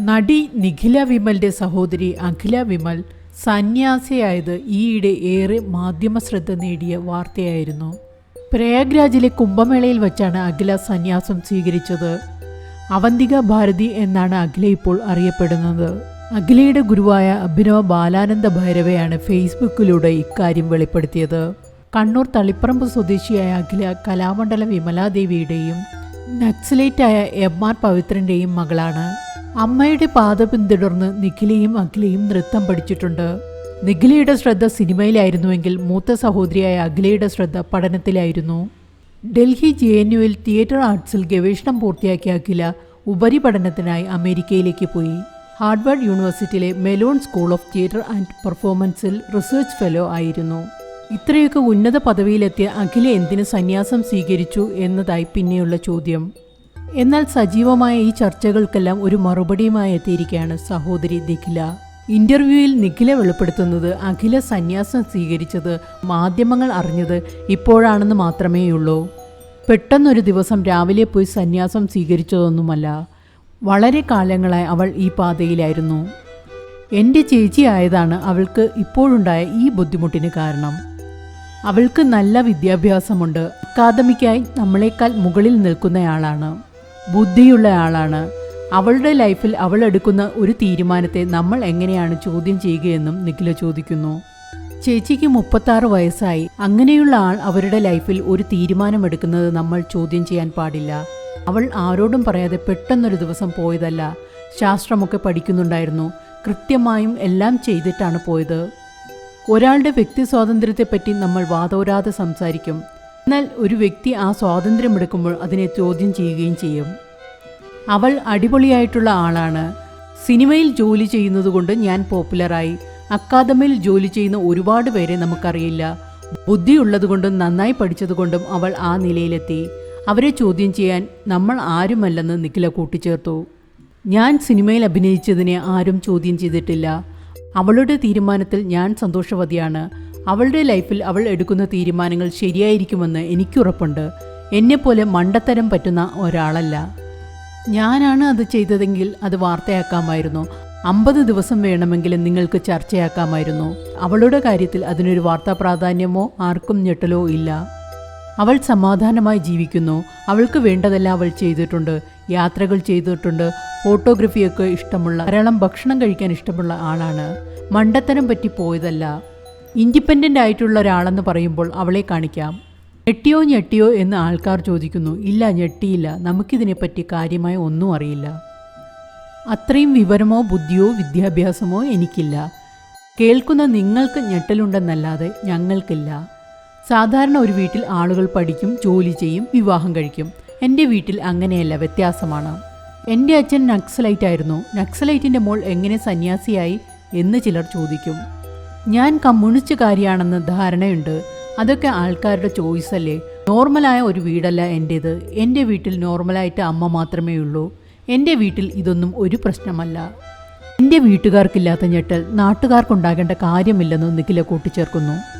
നടി നിഖില വിമലിന്റെ സഹോദരി അഖില വിമൽ സന്യാസിയായത് ഈയിടെ ഏറെ മാധ്യമ ശ്രദ്ധ നേടിയ വാർത്തയായിരുന്നു. പ്രയാഗ്രാജിലെ കുംഭമേളയിൽ വച്ചാണ് അഖില സന്യാസം സ്വീകരിച്ചത്. അവന്തിക ഭാരതി എന്നാണ് അഖില ഇപ്പോൾ അറിയപ്പെടുന്നത്. അഖിലയുടെ ഗുരുവായ അഭിനവ ബാലാനന്ദ ഭൈരവയാണ് ഫേസ്ബുക്കിലൂടെ ഇക്കാര്യം വെളിപ്പെടുത്തിയത്. കണ്ണൂർ തളിപ്പറമ്പ് സ്വദേശിയായ അഖില കലാമണ്ഡലം വിമലാദേവിയുടെയും നക്സലേറ്റായ എം ആർ പവിത്രന്റെയും മകളാണ്. അമ്മയുടെ പാത പിന്തുടർന്ന് നിഖിലയും അഖിലയും നൃത്തം പഠിച്ചിട്ടുണ്ട്. നിഖിലയുടെ ശ്രദ്ധ സിനിമയിലായിരുന്നുവെങ്കിൽ മൂത്ത സഹോദരിയായ അഖിലയുടെ ശ്രദ്ധ പഠനത്തിലായിരുന്നു. ഡൽഹി ജെ എൻ യുവിൽ തിയേറ്റർ ആർട്സിൽ ഗവേഷണം പൂർത്തിയാക്കിയ അഖില ഉപരിപഠനത്തിനായി അമേരിക്കയിലേക്ക് പോയി. ഹാർഡ്വാർഡ് യൂണിവേഴ്സിറ്റിയിലെ Mellon school of theatre and പെർഫോമൻസിൽ research fellow ആയിരുന്നു. ഇത്രയൊക്കെ ഉന്നത പദവിയിലെത്തിയ അഖില എന്തിന് സന്യാസം സ്വീകരിച്ചു എന്നതായി പിന്നെയുള്ള ചോദ്യം. എന്നാൽ സജീവമായ ഈ ചർച്ചകൾക്കെല്ലാം ഒരു മറുപടിയുമായി എത്തിയിരിക്കുകയാണ് സഹോദരി നിഖില. ഇന്റർവ്യൂവിൽ നിഖില വെളിപ്പെടുത്തുന്നത് അഖില സന്യാസം സ്വീകരിച്ചത് മാധ്യമങ്ങൾ അറിഞ്ഞത് ഇപ്പോഴാണെന്ന് മാത്രമേയുള്ളൂ. പെട്ടെന്നൊരു ദിവസം രാവിലെ പോയി സന്യാസം സ്വീകരിച്ചതൊന്നുമല്ല. വളരെ കാലങ്ങളായി അവൾ ഈ പാതയിലായിരുന്നു. എന്റെ ചേച്ചിയായതാണ് അവൾക്ക് ഇപ്പോഴുണ്ടായ ഈ ബുദ്ധിമുട്ടിന് കാരണം. അവൾക്ക് നല്ല വിദ്യാഭ്യാസമുണ്ട്. അക്കാദമിക്കായി നമ്മളെക്കാൾ മുകളിൽ നിൽക്കുന്നയാളാണ്. ബുദ്ധിയുള്ളയാളാണ് അവളുടെ ലൈഫിൽ അവൾ എടുക്കുന്ന ഒരു തീരുമാനത്തെ നമ്മൾ എങ്ങനെയാണ് ചോദ്യം ചെയ്യുകയെന്നും നിഖില ചോദിക്കുന്നു. ചേച്ചിക്ക് മുപ്പത്താറ് വയസ്സായി. അങ്ങനെയുള്ള ആൾ അവരുടെ ലൈഫിൽ ഒരു തീരുമാനമെടുക്കുന്നത് നമ്മൾ ചോദ്യം ചെയ്യാൻ പാടില്ല. അവൾ ആരോടും പറയാതെ പെട്ടെന്നൊരു ദിവസം പോയതല്ല. ശാസ്ത്രമൊക്കെ പഠിക്കുന്നുണ്ടായിരുന്നു. കൃത്യമായും എല്ലാം ചെയ്തിട്ടാണ് പോയത്. ഒരാളുടെ വ്യക്തി സ്വാതന്ത്ര്യത്തെപ്പറ്റി നമ്മൾ വാതോരാതെ സംസാരിക്കും. എന്നാൽ ഒരു വ്യക്തി ആ സ്വാതന്ത്ര്യം എടുക്കുമ്പോൾ അതിനെ ചോദ്യം ചെയ്യുകയും ചെയ്യും. അവൾ അടിപൊളിയായിട്ടുള്ള ആളാണ്. സിനിമയിൽ ജോലി ചെയ്യുന്നതുകൊണ്ട് ഞാൻ പോപ്പുലറായി. അക്കാദമിയിൽ ജോലി ചെയ്യുന്ന ഒരുപാട് പേരെ നമുക്കറിയില്ല. ബുദ്ധിയുള്ളതുകൊണ്ടും നന്നായി പഠിച്ചതുകൊണ്ടും അവൾ ആ നിലയിലെത്തി. അവരെ ചോദ്യം ചെയ്യാൻ നമ്മൾ ആരുമല്ലെന്ന് നിഖില കൂട്ടിച്ചേർത്തു. ഞാൻ സിനിമയിൽ അഭിനയിച്ചതിനെ ആരും ചോദ്യം ചെയ്തിട്ടില്ല. അവളുടെ തീരുമാനത്തിൽ ഞാൻ സന്തോഷവതിയാണ്. അവളുടെ ലൈഫിൽ അവൾ എടുക്കുന്ന തീരുമാനങ്ങൾ ശരിയായിരിക്കുമെന്ന് എനിക്കുറപ്പുണ്ട്. എന്നെപ്പോലെ മണ്ടത്തരം പറ്റുന്ന ഒരാളല്ല. ഞാനാണ് അത് ചെയ്തതെങ്കിൽ അത് വാർത്തയാക്കാമായിരുന്നു. അമ്പത് ദിവസം വേണമെങ്കിലും നിങ്ങൾക്ക് ചർച്ചയാക്കാമായിരുന്നു. അവളുടെ കാര്യത്തിൽ അതിനൊരു വാർത്താ പ്രാധാന്യമോ ആർക്കും ഞെട്ടലോ ഇല്ല. അവൾ സമാധാനമായി ജീവിക്കുന്നു. അവൾക്ക് വേണ്ടതെല്ലാം അവൾ ചെയ്തിട്ടുണ്ട്. യാത്രകൾ ചെയ്തിട്ടുണ്ട്. ഫോട്ടോഗ്രഫിയൊക്കെ ഇഷ്ടമുള്ള ധാരാളം ഭക്ഷണം കഴിക്കാൻ ഇഷ്ടമുള്ള ആളാണ്. മണ്ടത്തരം പറ്റി പോയതല്ല. ഇൻഡിപെൻഡന്റ് ആയിട്ടുള്ള ഒരാളെന്ന് പറയുമ്പോൾ അവളെ കാണിക്കാം. ഞെട്ടിയോ ഞെട്ടിയോ എന്ന് ആൾക്കാർ ചോദിക്കുന്നു. ഇല്ല ഞെട്ടിയില്ല. നമുക്കിതിനെപ്പറ്റി കാര്യമായ ഒന്നും അറിയില്ല. അത്രയും വിവരമോ ബുദ്ധിയോ വിദ്യാഭ്യാസമോ എനിക്കില്ല. കേൾക്കുന്ന നിങ്ങൾക്ക് ഞെട്ടലുണ്ടെന്നല്ലാതെ ഞങ്ങൾക്കില്ല. സാധാരണ ഒരു വീട്ടിൽ ആളുകൾ പഠിക്കും ജോലി ചെയ്യും വിവാഹം കഴിക്കും. എന്റെ വീട്ടിൽ അങ്ങനെയല്ല വ്യത്യാസമാണ്. എന്റെ അച്ഛൻ നക്സലൈറ്റ് ആയിരുന്നു നക്സലൈറ്റിന്റെ മോൾ എങ്ങനെ സന്യാസിയായി എന്ന് ചിലർ ചോദിക്കും. ഞാൻ കമ്മ്യൂണിസ്റ്റുകാരിയാണെന്ന് ധാരണയുണ്ട്. അതൊക്കെ ആൾക്കാരുടെ ചോയ്സ് അല്ലേ? നോർമലായ ഒരു വീടല്ല എന്റേത് എന്റെ വീട്ടിൽ നോർമലായിട്ട് അമ്മ മാത്രമേ ഉള്ളൂ. എന്റെ വീട്ടിൽ ഇതൊന്നും ഒരു പ്രശ്നമല്ല. എന്റെ വീട്ടുകാർക്കില്ലാത്ത ഞെട്ടൽ നാട്ടുകാർക്കുണ്ടാകേണ്ട കാര്യമില്ലെന്ന് നിഖില കൂട്ടിച്ചേർക്കുന്നു.